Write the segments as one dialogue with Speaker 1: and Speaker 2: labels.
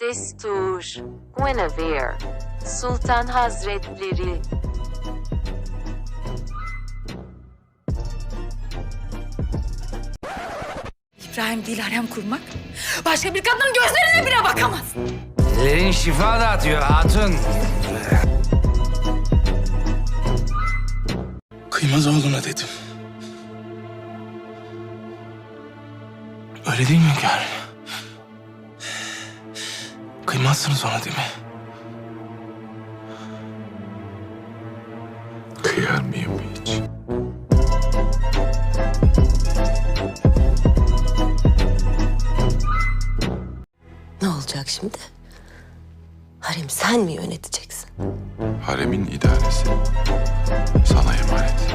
Speaker 1: Destur, Guinevere, Sultan Hazretleri,
Speaker 2: İbrahim değil harem kurmak. Başka bir kadının gözlerine bile bakamaz.
Speaker 3: Ellerin şifa dağıtıyor hatun.
Speaker 4: Kıymaz oğluna dedim. Öyle değil mi hünkârım? Kıymazsınız ona değil mi?
Speaker 5: Kıyar mıyım hiç?
Speaker 6: Ne olacak şimdi? Harem sen mi yöneteceksin?
Speaker 5: Haremin idaresi sana emanet.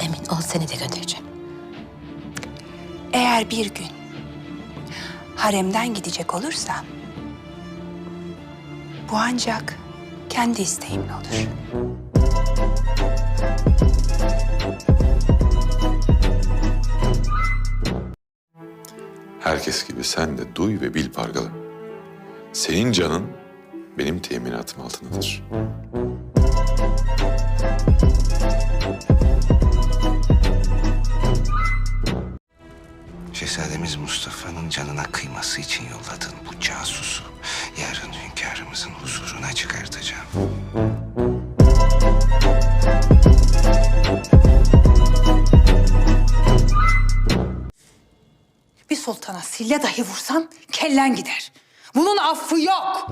Speaker 6: Emin ol seni de göndereceğim.
Speaker 2: Eğer bir gün haremden gidecek olursam bu ancak kendi isteğimle olur.
Speaker 5: Herkes gibi sen de duy ve bil Pargalı. Senin canın benim teminatım altındadır.
Speaker 7: Şehzademiz Mustafa'nın canına kıyması için yolladığın bu casusu yarın hünkârımızın huzuruna çıkartacağım.
Speaker 2: Bir sultana sille dahi vursan kellen gider. Bunun affı yok.